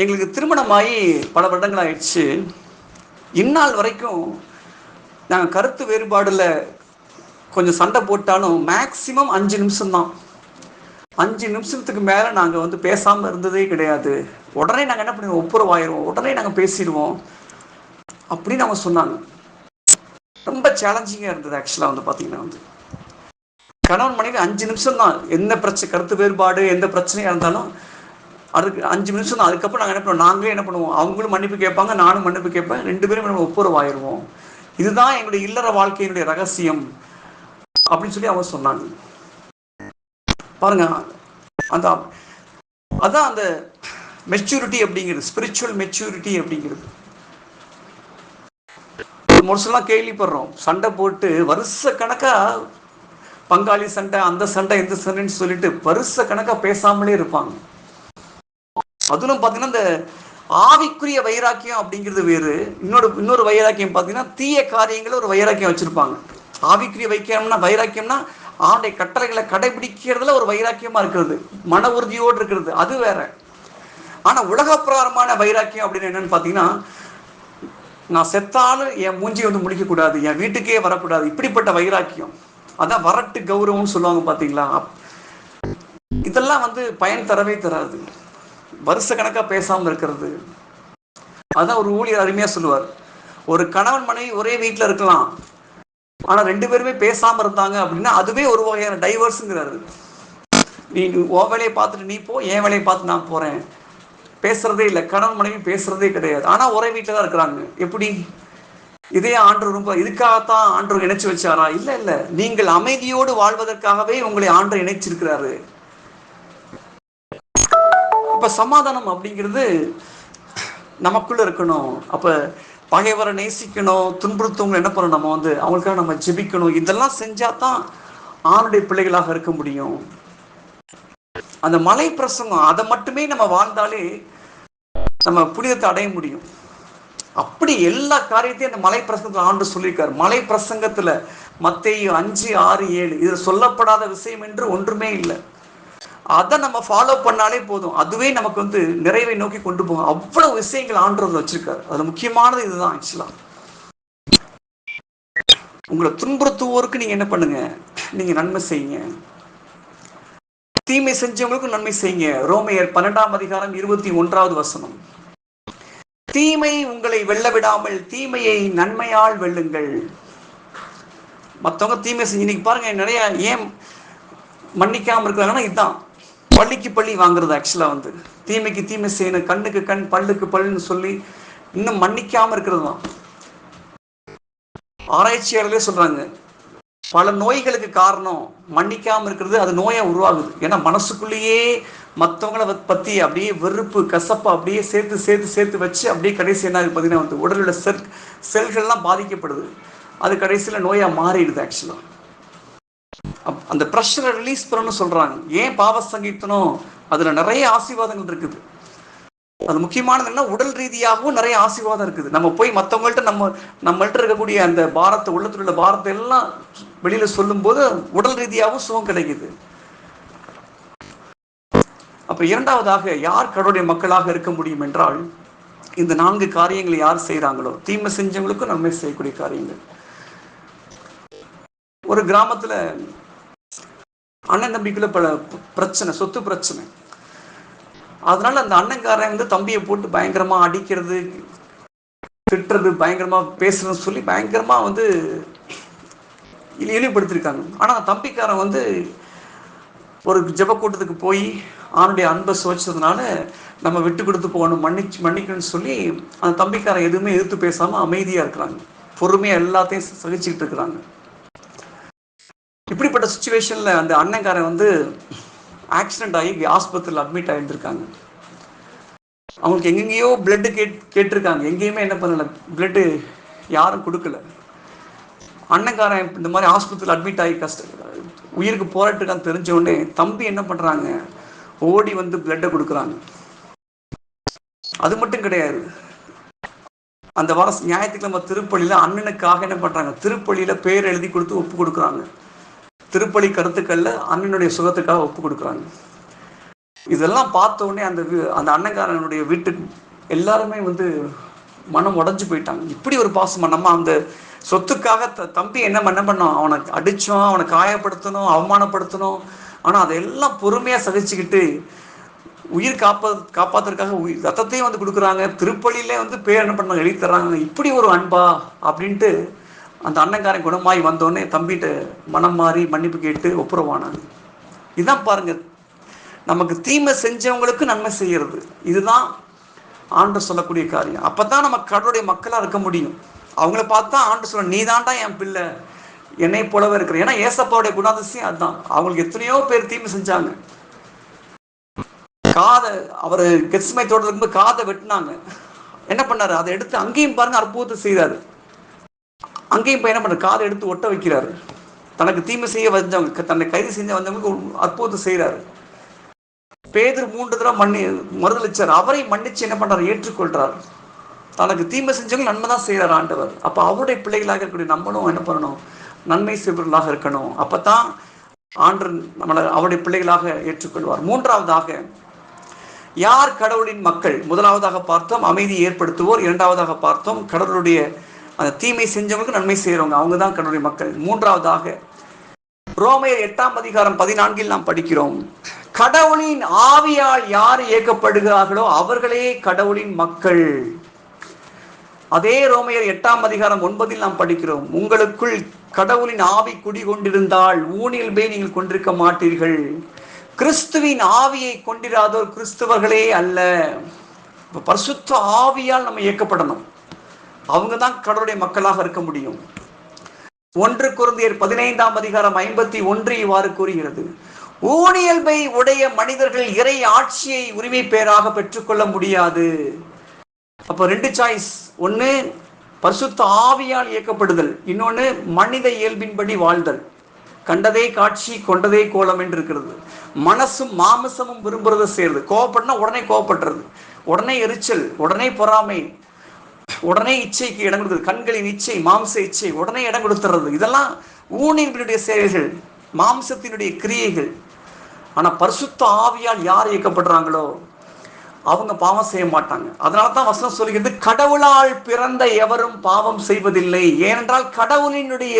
எங்களுக்கு திருமணமாகி பல வருடங்கள் ஆயிடுச்சு இந்நாள் வரைக்கும் நாங்கள் கருத்து வேறுபாடில் கொஞ்சம் சண்டை போட்டாலும் மேக்சிமம் அஞ்சு நிமிஷம்தான். அஞ்சு நிமிஷத்துக்கு மேலே நாங்கள் வந்து பேசாமல் இருந்ததே கிடையாது. உடனே நாங்கள் என்ன பண்ணுவோம்? ஒப்புரவாயிருவோம். உடனே நாங்கள் பேசிடுவோம். அப்படின்னு அவங்க சொன்னாங்க. ரொம்ப சேலஞ்சிங்காக இருந்தது ஆக்சுவலாக வந்து பார்த்தீங்கன்னா வந்து. கணவன் மனைவி அஞ்சு நிமிஷம் தான் என்ன பிரச்சனை கருத்து வேறுபாடு எந்த பிரச்சனையாக இருந்தாலும் அதுக்கு அஞ்சு நிமிஷம் தான் அதுக்கப்புறம் நாங்கள் என்ன பண்ணுவோம்? நாங்களே என்ன பண்ணுவோம்? அவங்களும் மன்னிப்பு கேட்பாங்க நானும் மன்னிப்பு கேட்பேன். ரெண்டு பேரும் நம்ம ஒப்புரவாயிருவோம். இதுதான் எங்களுடைய இல்லற வாழ்க்கையினுடைய ரகசியம் அப்படின்னு சொல்லி அவங்க சொன்னாங்க. பாருங்க அந்த அதான் அந்த மெச்சூரிட்டி அப்படிங்கிறது ஸ்பிரிச்சுவல் மெச்சூரிட்டி அப்படிங்கிறது. முரசெல்லாம் கேள்விப்படுறோம். சண்டை போட்டு வருஷ கணக்கா பங்காளி சண்டை அந்த சண்டை இந்த சண்டைன்னு சொல்லிட்டு வருஷ கணக்கா பேசாமலே இருப்பாங்க. அதுலும் பார்த்தீங்கன்னா இந்த ஆவிக்குரிய வைராக்கியம் அப்படிங்கிறது வேறு. இன்னொரு இன்னொரு வைராக்கியம் பார்த்தீங்கன்னா தீய காரியங்களை ஒரு வைராக்கியம் வச்சிருப்பாங்க. ஆவிக்குரிய வைக்கியம்னா வைராக்கியம்னா ஆண்டை கட்டளைகளை கடைபிடிக்கிறதுல ஒரு வைராக்கியமா இருக்கிறது. மன உறுதியோடு இருக்கிறது. அது வேற. ஆனா உலகப்பிரகாரமான வைராக்கியம் அப்படின்னு என்னன்னு பார்த்தீங்கன்னா நான் செத்தாலும் என் மூஞ்சி வந்து முடிக்கக்கூடாது என் வீட்டுக்கே வரக்கூடாது. இப்படிப்பட்ட வைராக்கியம். அதான் வரட்டு கௌரவம்னு சொல்லுவாங்க பார்த்தீங்களா இதெல்லாம் வந்து பயன் தரவே தராது. வருஷ கணக்காக பேசாமல் இருக்கிறது. அதான் ஒரு ஊழியர் அருமையாக சொல்லுவார். ஒரு கணவன் மனைவி ஒரே வீட்டில் இருக்கலாம். ஆனால் ரெண்டு பேருமே பேசாமல் இருந்தாங்க அப்படின்னா அதுவே ஒரு வகையான டைவர்ஸுங்கிறாரு நீ ஓ வேலையை பார்த்துட்டு நீ போ என் வேலையை பார்த்து நான் போகிறேன் பேசுறதே இல்லை. கணவன் மனைவி பேசுறதே கிடையாது. ஆனால் ஒரே வீட்டில் தான் இருக்கிறாங்க. எப்படி? இதே ஆண்டு ரொம்ப இதுக்காகத்தான் ஆண்டு இணைச்சு வச்சாரா? இல்லை இல்லை. நீங்கள் அமைதியோடு வாழ்வதற்காகவே உங்களை ஆண்டு இணைச்சிருக்கிறாரு. அப்போ சமாதானம் அப்படிங்கிறது நமக்குள்ளே இருக்கணும். அப்போ பகைவரை நேசிக்கணும் துன்புறுத்தவங்க என்ன பண்ணணும் நம்ம வந்து? அவங்களுக்காக நம்ம ஜெபிக்கணும். இதெல்லாம் செஞ்சால் தான் ஆணுடைய பிள்ளைகளாக இருக்க முடியும். அந்த மலை பிரசங்கம் அதை மட்டுமே நம்ம வாழ்ந்தாலே நம்ம புனிதத்தை அடைய முடியும். அப்படி எல்லா காரியத்தையும் அந்த மலை பிரசங்கத்தில் ஆண்டு சொல்லியிருக்காரு. மலை பிரசங்கத்தில் மத்தையும் அஞ்சு ஆறு ஏழு இதில் சொல்லப்படாத விஷயம் என்று ஒன்றுமே இல்லை. அதை நம்ம ஃபாலோ பண்ணாலே போதும். அதுவே நமக்கு வந்து நிறைவை நோக்கி கொண்டு போகும். அவ்வளவு விஷயங்கள் ஆண்டவர் வச்சிருக்காரு. அதுல முக்கியமானது இதுதான் ஆக்சுவலா உங்களை துன்புறுத்துவோருக்கு நீங்க என்ன பண்ணுங்க? நீங்க நன்மை செய்யுங்க. தீமை செஞ்சவங்களுக்கும் நன்மை செய்யுங்க. ரோமையர் பன்னெண்டாம் அதிகாரம் இருபத்தி ஒன்றாவது வசனம். தீமை உங்களை வெல்ல விடாமல் தீமையை நன்மையால் வெல்லுங்கள். மற்றவங்க தீமை செஞ்சு இன்னைக்கு பாருங்க நிறைய ஏன் மன்னிக்காம இருக்காங்கன்னா இதுதான். பள்ளிக்கு பள்ளி வாங்குறது ஆக்சுவலாக வந்து. தீமைக்கு தீமை செய்யணும். கண்ணுக்கு கண் பல்லுக்கு பல்லுன்னு சொல்லி இன்னும் மன்னிக்காமல் இருக்கிறது தான். ஆராய்ச்சியாளர்களே சொல்றாங்க பல நோய்களுக்கு காரணம் மன்னிக்காமல் இருக்கிறது அது நோயாக உருவாகுது. ஏன்னா மனசுக்குள்ளேயே மற்றவங்கள பற்றி அப்படியே வெறுப்பு கசப்பு அப்படியே சேர்த்து சேர்த்து சேர்த்து வச்சு அப்படியே கடைசி என்ன பார்த்தீங்கன்னா வந்து உடலில் செல் செல்கள்லாம் பாதிக்கப்படுது. அது கடைசியில் நோயாக மாறிடுது ஆக்சுவலாக அந்த ப்ரெஷரை ரிலீஸ் பண்ணணும்னு சொல்றாங்க. ஏன் பாவ சங்கீர்த்தனம் அதில் நிறைய ஆசீர்வாதங்கள் இருக்குது. அது முக்கியமானது என்ன உடல் ரீதியாகவும் நிறைய ஆசீர்வாதம் இருக்குது. நம்ம போய் மற்றவங்கள்ட்ட நம்ம நம்மள்ட்ட இருக்கக்கூடிய அந்த பாரத்தை உள்ளத்தில் உள்ள பாரத்தை எல்லாம் வெளியில சொல்லும்போது உடல் ரீதியாகவும் சுகம் கிடைக்குது. அப்போ இரண்டாவதாக யார் கடவுளுடைய மக்களாக இருக்க முடியும் என்றால் இந்த நான்கு காரியங்களை யார் செய்கிறாங்களோ தீமை செஞ்சவங்களுக்கும் நன்மை செய்யக்கூடிய காரியங்கள். ஒரு கிராமத்தில் அண்ணன் தம்பிக்குள்ள பல பிரச்சனை சொத்து பிரச்சனை. அதனால அந்த அண்ணன்காரன் வந்து தம்பியை போட்டு பயங்கரமா அடிக்கிறது திட்டுறது பயங்கரமா பேசுறதுன்னு சொல்லி பயங்கரமா வந்து இழிவுபடுத்திருக்காங்க. ஆனா தம்பிக்காரன் வந்து ஒரு ஜப கூட்டத்துக்கு போய் ஆணுடைய அன்பை சுவைச்சதுனால நம்ம விட்டு கொடுத்து போகணும் மன்னிச்சு மன்னிக்கணும்னு சொல்லி அந்த தம்பிக்காரன் எதுவுமே எதிர்த்து பேசாம அமைதியா இருக்கிறாங்க. பொறுமையா எல்லாத்தையும் சகிச்சுக்கிட்டு இருக்கிறாங்க. இப்படிப்பட்ட சுச்சுவேஷனில் அந்த அண்ணன்காரன் வந்து ஆக்சிடென்ட் ஆகி ஆஸ்பத்திரியில் அட்மிட் ஆகியிருந்திருக்காங்க அவங்களுக்கு எங்கெங்கேயோ பிளட்டு கேட் கேட்டிருக்காங்க. எங்கேயுமே என்ன பண்ணலை. பிளட்டு யாரும் கொடுக்கல. அண்ணன்காரன் இந்த மாதிரி ஆஸ்பத்திரியில் அட்மிட் ஆகி கஷ்ட உயிருக்கு போராட்டுக்கான்னு தெரிஞ்ச உடனே தம்பி என்ன பண்ணுறாங்க ஓடி வந்து பிளட்டை கொடுக்குறாங்க. அது மட்டும் கிடையாது. அந்த வாரம் ஞாயிற்றுக்கிழமை திருப்பள்ளியில் அண்ணனுக்காக என்ன பண்ணுறாங்க திருப்பள்ளியில் பேர் எழுதி கொடுத்து ஒப்பு கொடுக்குறாங்க. திருப்பலி கருத்துக்கள்ல அண்ணனுடைய சுகத்துக்காக ஒப்பு கொடுக்குறாங்க. இதெல்லாம் பார்த்த உடனே அந்த அந்த அண்ணங்காரனுடைய வீட்டுக்கு எல்லாருமே வந்து மனம் உடஞ்சி போயிட்டாங்க. இப்படி ஒரு பாசமா நம்ம அந்த சொத்துக்காக த- தம்பி என்ன என்ன பண்ணோம்? அவனை அடிச்சோம் அவனை காயப்படுத்தணும் அவமானப்படுத்தணும். ஆனா அதையெல்லாம் பொறுமையா சகிச்சுக்கிட்டு உயிர் காப்பா காப்பாத்துறதுக்காக உயிர் ரத்தத்தையும் வந்து கொடுக்குறாங்க. திருப்பலியிலே வந்து பேர் என்ன பண்ணாங்க? எழுதி தர்றாங்க. இப்படி ஒரு அன்பா அப்படின்ட்டு அந்த அண்ணங்காரன் குணமாய் வந்தோடனே தம்பிகிட்ட மனம் மாறி மன்னிப்பு கேட்டு ஒப்புரவானாங்க. இதுதான் பாருங்க நமக்கு தீமை செஞ்சவங்களுக்கு நன்மை செய்யறது. இதுதான் ஆண்டு சொல்லக்கூடிய காரியம். அப்பதான் நம்ம கடவுளுடைய மக்களா இருக்க முடியும். அவங்கள பார்த்தா ஆண்டு சொல்ல நீ தாண்டா என் பிள்ளை. என்னை போலவே இருக்கிற ஏன்னா ஏசப்பாவுடைய குணாதிசயம் அதுதான். அவங்களுக்கு எத்தனையோ பேர் தீமை செஞ்சாங்க. காதை அவர் கெஸ்மை தோட்டத்துக்கு காதை வெட்டினாங்க. என்ன பண்ணாரு? அதை எடுத்து அங்கேயும் பாருங்க அற்புதத்தை செய்தாரு அங்கேயும் பயணம் என்ன பண்ண காதை எடுத்து ஒட்ட வைக்கிறார். தனக்கு தீமை செய்ய வந்தவங்க தன்னை கைது செஞ்ச வந்தவங்களுக்கு ஒரு அற்புதத்தை செய்கிறாரு. பேதர் மூன்று தடவை மன்னி மறுதளிச்சார். அவரை மன்னிச்சு என்ன பண்ணுறார் ஏற்றுக்கொள்றார். தனக்கு தீமை செஞ்சவங்க நன்மை தான் செய்கிறார் ஆண்டவர். அப்போ அவருடைய பிள்ளைகளாக இருக்கக்கூடிய நம்மளும் என்ன பண்ணணும்? நன்மை செய்பவர்களாக இருக்கணும். அப்போ தான் ஆண்டு நம்மளை அவருடைய பிள்ளைகளாக ஏற்றுக்கொள்வார். மூன்றாவதாக யார் கடவுளின் மக்கள்? முதலாவதாக பார்த்தோம் அமைதி ஏற்படுத்துவோர். இரண்டாவதாக பார்த்தோம் கடவுளுடைய அந்த தீமை செஞ்சவங்களுக்கு நன்மை செய்கிறவங்க அவங்க தான் கடவுளுடைய மக்கள். மூன்றாவதாக ரோமையர் எட்டாம் அதிகாரம் பதினான்கில் நாம் படிக்கிறோம். கடவுளின் ஆவியால் யார் இயக்கப்படுகிறார்களோ அவர்களே கடவுளின் மக்கள். அதே ரோமையர் எட்டாம் அதிகாரம் ஒன்பதில் நாம் படிக்கிறோம். உங்களுக்குள் கடவுளின் ஆவி குடிகொண்டிருந்தால் ஊனில் போய் நீங்கள் கொண்டிருக்க மாட்டீர்கள். கிறிஸ்துவின் ஆவியை கொண்டிராதோர் கிறிஸ்துவர்களே அல்ல. பரிசுத்த ஆவியால் நம்ம இயக்கப்படணும். அவங்க தான் கடவுளுடைய மக்களாக இருக்க முடியும். ஒன்று குருந்தியர் பதினைந்தாம் அதிகாரம் ஐம்பத்தி ஒன்று இவ்வாறு கூறுகிறது. ஊனியல்பை உடைய மனிதர்கள் இறை ஆட்சியை உரிமை பெயராக பெற்றுக்கொள்ள முடியாது. அப்போ ரெண்டு சாய்ஸ் ஒன்று பரிசுத்த ஆவியால் இயக்கப்படுதல். இன்னொன்று மனித இயல்பின்படி வாழ்தல். கண்டதே காட்சி கொண்டதே கோலம் என்று இருக்கிறது. மனசும் மாமசமும் விரும்புறத செய்யறது கோவப்படனா உடனே கோவப்படுறது. உடனே எரிச்சல் உடனே பொறாமை. உடனே இச்சைக்கு இடம் கொடுக்குறது கண்களின் இச்சை மாம்ச இச்சை உடனே இடம் கொடுத்துறது. இதெல்லாம் ஊனியர்களுடைய செயல்கள் மாம்சத்தினுடைய கிரியைகள். ஆனால் பரிசுத்த ஆவியால் யார் இயக்கப்படுறாங்களோ அவங்க பாவம் செய்ய மாட்டாங்க. அதனால தான் வசனம் சொல்கிறது கடவுளால் பிறந்த எவரும் பாவம் செய்வதில்லை. ஏனென்றால் கடவுளினுடைய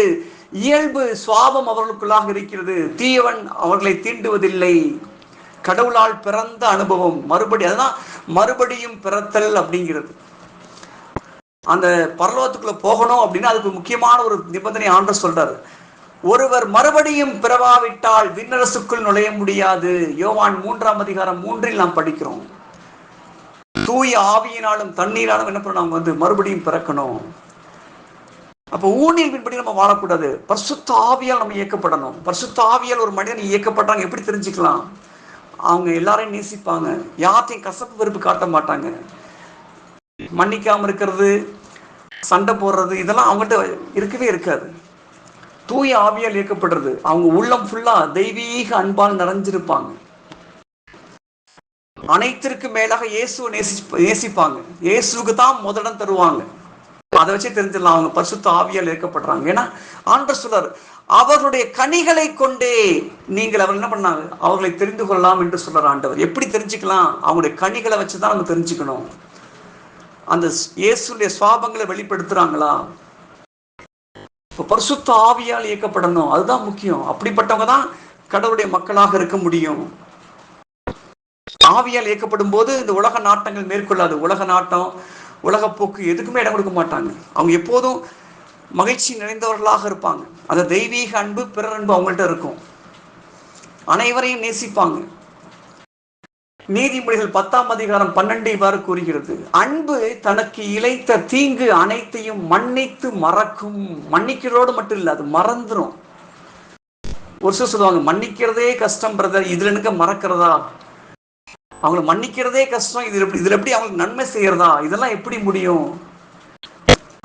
இயல்பு சுவாபம் அவர்களுக்குள்ளாக இருக்கிறது. தீயவன் அவர்களை தீண்டுவதில்லை. கடவுளால் பிறந்த அனுபவம் மறுபடி அதுதான் மறுபடியும் பிறத்தல் அப்படிங்கிறது. அந்த பரலோகத்துக்குள்ள போகணும் அப்படின்னு அதுக்கு முக்கியமான ஒரு நிபந்தனை ஆண்டர் சொல்றாரு. ஒருவர் மறுபடியும் பிறவாவிட்டால் விண்ணரசுக்குள் நுழைய முடியாது. யோவான் மூன்றாம் அதிகாரம் மூன்றில் நாம் படிக்கிறோம். தூய ஆவியினாலும் தண்ணீராலும் என்ன பண்ண வந்து மறுபடியும் பிறக்கணும். அப்போ ஊனியல் பின்படி நம்ம வாழக்கூடாது. பரிசுத்த ஆவியால் நம்ம இயக்கப்படணும். பரிசுத்த ஆவியால் ஒரு மனிதன் இயக்கப்படுறாங்க எப்படி தெரிஞ்சுக்கலாம்? அவங்க எல்லாரையும் நேசிப்பாங்க. யார்த்தையும் கசப்பு வெறுப்பு காட்ட மாட்டாங்க. மன்னிக்காமல் இருக்கிறது சண்டை போடுறது இதெல்லாம் அவங்ககிட்ட இருக்கவே இருக்காது. தூய ஆவியால் இயக்கப்படுறது. அவங்க உள்ளம் ஃபுல்லா தெய்வீக அன்பால் நிறைஞ்சிருப்பாங்க. அனைத்திற்கு மேலாக இயேசுவை நேசி நேசிப்பாங்க. இயேசுவுக்கு தான் முதலிடம் தருவாங்க. அதை வச்சு தெரிஞ்சிடலாம் அவங்க பரிசுத்த ஆவியால் இயக்கப்படுறாங்க. ஏன்னா ஆண்டர் சொல்றார் அவர்களுடைய கனிகளை கொண்டே நீங்கள் அவர் என்ன பண்ணாங்க? அவர்களை தெரிந்து கொள்ளலாம் என்று சொல்றார் ஆண்டவர். எப்படி தெரிஞ்சுக்கலாம்? அவங்களுடைய கனிகளை வச்சு தான் நம்ம தெரிஞ்சுக்கணும். அந்த இயேசுடைய சுவாபங்களை வெளிப்படுத்துறாங்களா? இப்போ பரிசுத்த ஆவியால் இயக்கப்படணும். அதுதான் முக்கியம். அப்படிப்பட்டவங்க தான் கடவுளுடைய மக்களாக இருக்க முடியும். ஆவியால் இயக்கப்படும் போது இந்த உலக நாட்டங்கள் மேற்கொள்ளாது. உலக நாட்டம் உலகப்போக்கு எதுக்குமே இடம் கொடுக்க மாட்டாங்க. அவங்க எப்போதும் மகிழ்ச்சி நிறைந்தவர்களாக இருப்பாங்க. அந்த தெய்வீக அன்பு பிறர் அன்பு அவங்கள்ட்ட இருக்கும். அனைவரையும் நேசிப்பாங்க. நீதிமொழிகள் பத்தாம் அதிகாரம் பன்னெண்டு இவ்வாறு கூறுகிறது. அன்பு தனக்கு இழைத்த தீங்கு அனைத்தையும் மன்னித்து மறக்கும். மன்னிக்கிறதோடு மட்டும் இல்லை அது மறந்துடும் ஒரு சில சொல்லுவாங்க மன்னிக்கிறதே கஷ்டம் பிரதர் இதுல எனக்கு மறக்கிறதா? அவங்களை மன்னிக்கிறதே கஷ்டம். இது எப்படி இதுல எப்படி அவங்களுக்கு நன்மை செய்யறதா? இதெல்லாம் எப்படி முடியும்?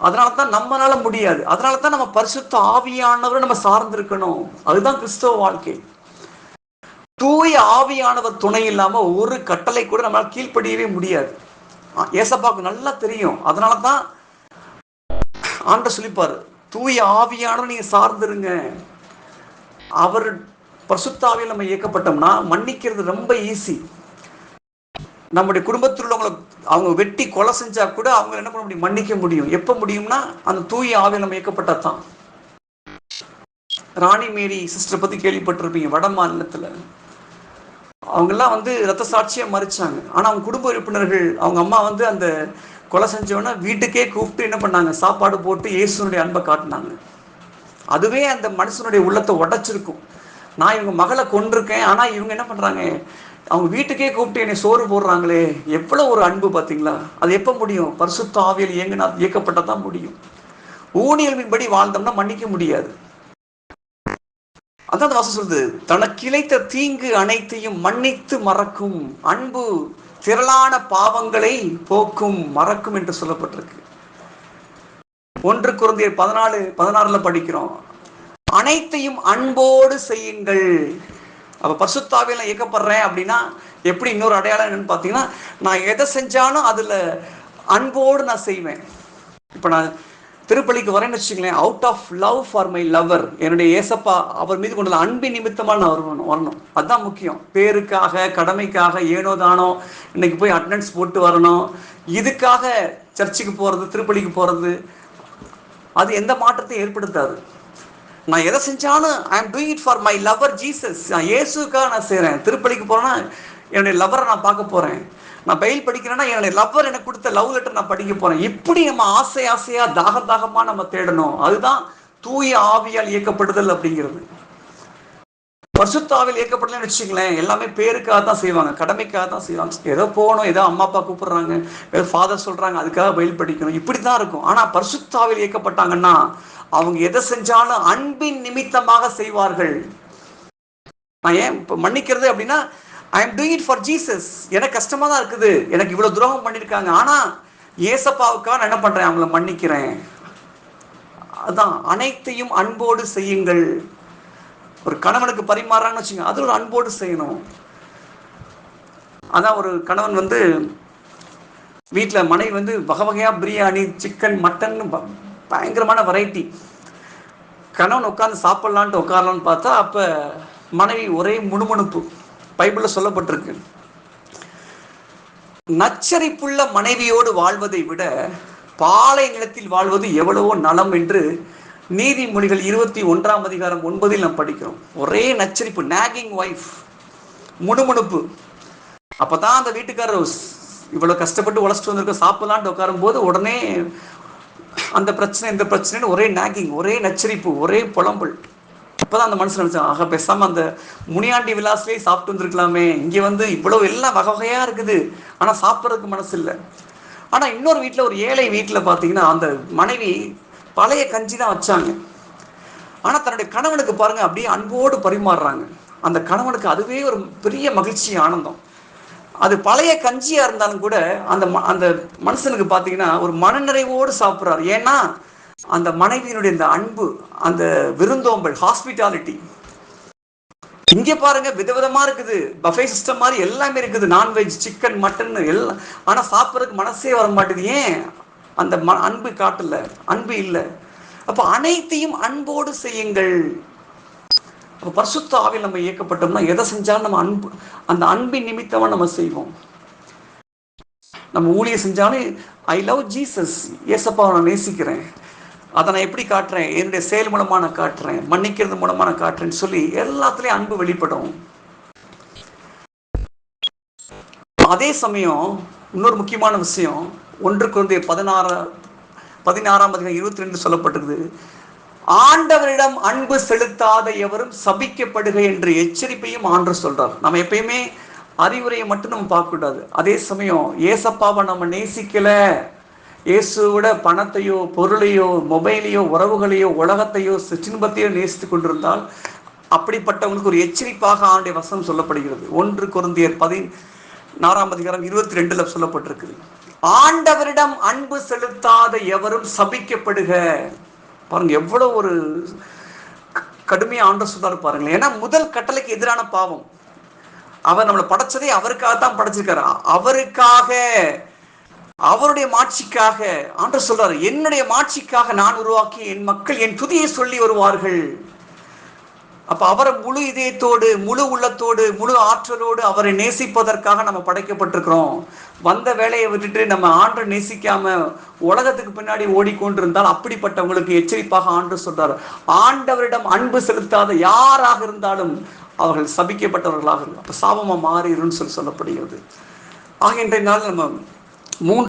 அதனால தான் நம்மளால முடியாது. அதனால தான் நம்ம பரிசுத்த ஆவியானவரை நம்ம சார்ந்திருக்கணும். அதுதான் கிறிஸ்தவ வாழ்க்கை. தூய ஆவியானவர் துணை இல்லாம ஒரு கட்டளை கூட நம்மளால கீழ்ப்படியவே முடியாது. ஏசப்பாவுக்கு நல்லா தெரியும். அதனால தான் ஆண்ட சொல்லிப்பாரு தூய ஆவியானவர் நீங்க சார்ந்துருங்க. அவர் பரிசுத்த நம்ம இயக்கப்பட்டோம்னா மன்னிக்கிறது ரொம்ப ஈஸி நம்முடைய குடும்பத்தில் உள்ளவங்களை அவங்க வெட்டி கொலை செஞ்சா கூட அவங்க என்ன பண்ண முடியும்? மன்னிக்க முடியும். எப்போ முடியும்னா அந்த தூய ஆவியில் நம்ம இயக்கப்பட்டதான் ராணி மேரி சிஸ்டரை பத்தி கேள்விப்பட்டிருப்பீங்க வட மாநிலத்துல. அவங்கெல்லாம் வந்து ரத்த சாட்சியை மறிச்சாங்க. ஆனால் அவங்க குடும்ப உறுப்பினர்கள் அவங்க அம்மா வந்து அந்த கொலை செஞ்சோன்னா வீட்டுக்கே கூப்பிட்டு என்ன பண்ணாங்க? சாப்பாடு போட்டு இயேசுனுடைய அன்பை காட்டினாங்க. அதுவே அந்த மனுஷனுடைய உள்ளத்தை உடைச்சிருக்கும். நான் இவங்க மகளை கொண்டிருக்கேன் ஆனால் இவங்க என்ன பண்ணுறாங்க அவங்க வீட்டுக்கே கூப்பிட்டு என்னை சோறு போடுறாங்களே. எவ்வளோ ஒரு அன்பு பார்த்தீங்களா அது எப்போ முடியும்? பரிசுத்த ஆவியல் இயங்கினா இயக்கப்பட்டதான் முடியும். ஊனியல்பின்படி வாழ்ந்தோம்னா மன்னிக்க முடியாது. அதான் அந்த வாசம் சொல்லுது தனக்கு இழைத்த தீங்கு அனைத்தையும் மன்னித்து மறக்கும். அன்பு திரளான பாவங்களை போக்கும் மறக்கும் என்று சொல்லப்பட்டிருக்கு. ஒன்று குருந்தியர் பதினாலு பதினாறுல படிக்கிறோம். அனைத்தையும் அன்போடு செய்யுங்கள். அப்ப பசுத்தாவில இயக்கப்படுறேன் அப்படின்னா எப்படி இன்னொரு அடையாளம் என்னன்னு பார்த்தீங்கன்னா நான் எதை செஞ்சாலும் அதுல அன்போடு நான் செய்வேன். இப்போ நான் திருப்பலிக்கு வரேன்னு வச்சுங்களேன் out of love for my lover என்னுடைய ஏசப்பா அவர் மீது கொண்டுள்ள அன்பின் நிமித்தமாக நான் வரணும் வரணும். அதுதான் முக்கியம். பேருக்காக கடமைக்காக ஏனோ தானோ இன்னைக்கு போய் அட்டண்டன்ஸ் போட்டு வரணும். இதுக்காக சர்ச்சுக்கு போகிறது திருப்பலிக்கு போகிறது அது எந்த மாற்றத்தையும் ஏற்படுத்தாது. நான் எதை செஞ்சாலும் I am doing it for my lover Jesus நான் இயேசுக்காக நான் செய்கிறேன் திருப்பலிக்கு போகிறேன்னா என்னுடைய லவரை நான் பார்க்க போகிறேன் நான் பெயில் படிக்கிறேன்னா என்னுடைய லவ்வர் எனக்கு கொடுத்த லவ் லெட்டர் நான் படிக்க போகிறேன் இப்படி நம்ம ஆசை ஆசையாக தாக தாகமாக நம்ம தேடணும். அதுதான் தூய ஆவியால் இயக்கப்படுதல் அப்படிங்கிறது. பரிசுத்தாவில் இயக்கப்படலன்னு வச்சுங்களேன் எல்லாமே பேருக்காக தான் செய்வாங்க. கடமைக்காக தான் செய்வாங்க. ஏதோ போகணும் ஏதோ அம்மா அப்பா கூப்பிடுறாங்க ஏதோ ஃபாதர் சொல்றாங்க அதுக்காக பயில் படிக்கணும். இப்படி தான் இருக்கும். ஆனா பரிசுத்தாவில் இயக்கப்பட்டாங்கன்னா அவங்க எதை செஞ்சாலும் அன்பின் நிமித்தமாக செய்வார்கள். நான் ஏன் இப்போ மன்னிக்கிறது அப்படின்னா I am doing it for Jesus எனக்கு கஷ்டமாக தான் இருக்குது. எனக்கு இவ்வளோ துரோகம் பண்ணியிருக்காங்க ஆனால் ஏசப்பாவுக்காக நான் என்ன பண்ணுறேன் அவங்கள மன்னிக்கிறேன். அதுதான் அனைத்தையும் அன்போடு செய்யுங்கள். ஒரு கணவனுக்கு பரிமாறான்னு வச்சுங்க அது ஒரு அன்போடு செய்யணும். அதான் ஒரு கணவன் வந்து வீட்டில் மனைவி வந்து வகை வகையாக பிரியாணி சிக்கன் மட்டன் பயங்கரமான வெரைட்டி கணவன் உட்காந்து சாப்பிட்லான்ட்டு உட்காரலான்னு பார்த்தா அப்போ மனைவி ஒரே முணுமுணுப்பு. பைபிளில் சொல்லப்பட்டிருக்கு. நச்சரிப்புள்ள மனைவியோடு வாழ்வதை விட பாலை நிலத்தில் வாழ்வது எவ்வளவோ நலம் என்று நீதிமொழிகள் இருபத்தி ஒன்றாம் அதிகாரம் ஒன்பதில் நாம் படிக்கிறோம். ஒரே நச்சரிப்பு நாகிங் ஒய்ஃப் முணுமுணுப்பு. அப்பதான் அந்த வீட்டுக்காரர் இவ்வளவு கஷ்டப்பட்டு உழைச்சிட்டு வந்திருக்க சாப்பிடலான்ட்டு உட்காரும் போது உடனே அந்த பிரச்சனை இந்த பிரச்சனைன்னு ஒரே நாகிங் ஒரே நச்சரிப்பு ஒரே புலம்பல். அப்போதான் அந்த மனுஷன் நினைச்சான் ஆக பேசாம அந்த முனியாண்டி விலாஸ்லேயே சாப்பிட்டு வந்திருக்கலாமே. இங்கே வந்து இவ்வளவு எல்லாம் வகை வகையா இருக்குது. ஆனா சாப்பிட்றதுக்கு மனசு இல்லை ஆனா இன்னொரு வீட்டுல ஒரு ஏழை வீட்டுல பார்த்தீங்கன்னா அந்த மனைவி பழைய கஞ்சி தான் வச்சாங்க. ஆனா தன்னுடைய கணவனுக்கு பாருங்க அப்படியே அன்போடு பரிமாறுறாங்க. அந்த கணவனுக்கு அதுவே ஒரு பெரிய மகிழ்ச்சி ஆனந்தம். அது பழைய கஞ்சியா இருந்தாலும் கூட அந்த ம- அந்த மனுஷனுக்கு பார்த்தீங்கன்னா ஒரு மனநிறைவோடு சாப்பிட்றாரு. ஏன்னா அந்த மனைவியினுடைய இந்த அன்பு அந்த விருந்தோம்பல் ஹாஸ்பிட்டாலிட்டி இங்க பாருங்க விதவிதமா இருக்குது. பஃபே சிஸ்டம் மாதிரி எல்லாமே இருக்குது. நான்வெஜ் சிக்கன் மட்டன் எல்லாம் ஆனா சாப்பிட்றதுக்கு மனசே வர மாட்டேது. ஏன்? அந்த ம அன்பு காட்டல. அன்பு இல்லை. அப்ப அனைத்தையும் அன்போடு செய்யுங்கள். அப்ப பரிசுத்த ஆவில் நம்ம இயக்கப்பட்டோம்னா எதை செஞ்சாலும் நம்ம அன்பு அந்த அன்பின் நிமித்தமா நம்ம செய்வோம். நம்ம ஊழிய செஞ்சாலும் ஐ லவ் ஜீசஸ் ஏசப்பா நான் நேசிக்கிறேன். அதை நான் எப்படி காட்டுறேன்? என்னுடைய செயல் மூலமாக நான் காட்டுறேன். மன்னிக்கிறது மூலமாக நான் காட்டுறேன்னு சொல்லி எல்லாத்துலேயும் அன்பு வெளிப்படும். அதே சமயம் இன்னொரு முக்கியமான விஷயம் ஒன்றுக்கு வந்து பதினாறு பதினாறாம் அதிகாரம் இருபத்தி ரெண்டு சொல்லப்பட்டிருக்குது. ஆண்டவரிடம் அன்பு செலுத்தாத எவரும் சபிக்கப்படுக என்ற எச்சரிப்பையும் ஆண்டு சொல்றார். நம்ம எப்பயுமே அறிவுரையை மட்டும் நம்ம பார்க்க கூடாது அதே சமயம் ஏசப்பாவை நம்ம நேசிக்கலை. இயேசுவோட பணத்தையோ பொருளையோ மொபைலையோ உறவுகளையோ உலகத்தையோ சிற்றின்பத்தையோ நேசித்து கொண்டிருந்தால் அப்படிப்பட்டவங்களுக்கு ஒரு எச்சரிப்பாக ஆண்டுடைய வசனம் சொல்லப்படுகிறது. ஒன்று குருந்தியர் பதி நாறாம் அதிகாரம் இருபத்தி ரெண்டுல சொல்லப்பட்டிருக்குது. ஆண்டவரிடம் அன்பு செலுத்தாத எவரும் சபிக்கப்படுக. பாருங்க எவ்வளோ ஒரு கடுமையாக ஆண்ட ஆண்டு சொன்னாரு பாருங்களேன். ஏன்னா முதல் கட்டளைக்கு எதிரான பாவம். அவர் நம்மளை படைச்சதே அவருக்காக தான் படைச்சிருக்காரு. அவருக்காக அவருடைய மாட்சிக்காக ஆண்டவர் சொல்றாரு என்னுடைய மாட்சிக்காக நான் உருவாக்கி என் மக்கள் என் துதியை சொல்லி வருவார்கள். அப்ப அவரை முழு இதயத்தோடு முழு உள்ளத்தோடு முழு ஆற்றலோடு அவரை நேசிப்பதற்காக நம்ம படைக்கப்பட்டிருக்கிறோம். வந்த வேலையை விட்டுட்டு நம்ம ஆண்டு நேசிக்காம உலகத்துக்கு பின்னாடி ஓடிக்கொண்டிருந்தால் அப்படிப்பட்டவங்களுக்கு எச்சரிப்பாக ஆண்டு சொல்றார். ஆண்டவரிடம் அன்பு செலுத்தாத யாராக இருந்தாலும் அவர்கள் சபிக்கப்பட்டவர்களாக இருக்கும் அப்ப சாபமா மாறிடும்னு சொல்லி சொல்லப்படுகிறது. ஆகின்ற நாள் நம்ம மூன்று